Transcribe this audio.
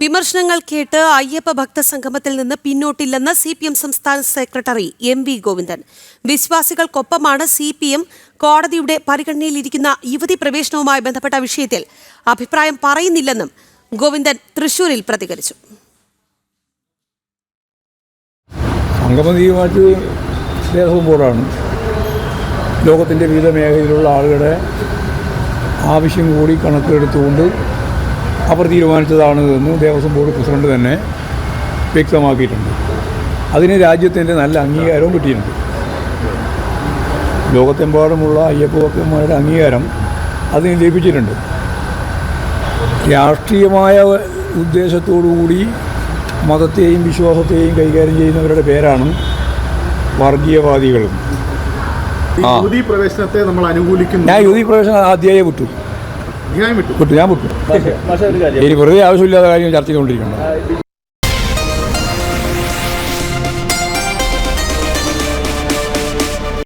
വിമർശനങ്ങൾ കേട്ട് അയ്യപ്പ ഭക്ത സംഗമത്തിൽ നിന്ന് പിന്നോട്ടില്ലെന്ന് സി പി എം സംസ്ഥാന സെക്രട്ടറി എം വി ഗോവിന്ദൻ. വിശ്വാസികൾക്കൊപ്പമാണ് സി പി എം കോടതിയുടെ പരിഗണനയിലിരിക്കുന്ന യുവതി പ്രവേശനവുമായി ബന്ധപ്പെട്ട വിഷയത്തിൽ അഭിപ്രായം പറയുന്നില്ലെന്നും ഗോവിന്ദൻ തൃശൂരിൽ പ്രതികരിച്ചു. ബോർഡാണ്. ലോകത്തിന്റെ വിവിധ മേഖലയിലുള്ള ആളുകളുടെ ആവശ്യം കൂടി കണക്കിലെടുത്തുകൊണ്ട് അവർ തീരുമാനിച്ചതാണ് എന്ന് ദേവസ്വം ബോർഡ് പ്രസിഡന്റ് തന്നെ വ്യക്തമാക്കിയിട്ടുണ്ട്. അതിന് രാജ്യത്തിന്റെ നല്ല അംഗീകാരവും കിട്ടിയിട്ടുണ്ട്. ലോകത്തെമ്പാടുമുള്ള അയ്യപ്പ ഭക്തന്മാരുടെ അംഗീകാരം അതിന് ലഭിച്ചിട്ടുണ്ട്. രാഷ്ട്രീയമായ ഉദ്ദേശത്തോടുകൂടി മതത്തെയും വിശ്വാസത്തെയും കൈകാര്യം ചെയ്യുന്നവരുടെ പേരാണ് വർഗീയവാദികളും. യുവതി പ്രവേശനത്തെ നമ്മൾ അനുകൂലിക്കുന്നു. ഞാൻ യുവതി പ്രവേശനം ആദ്യമായി വിട്ടു. വിട്ടു. വിട്ടു ഞാൻ വിട്ടു. ഇനി വെറുതെ ആവശ്യമില്ലാത്ത കാര്യം ചർച്ച ചെയ്തുകൊണ്ടിരിക്കണം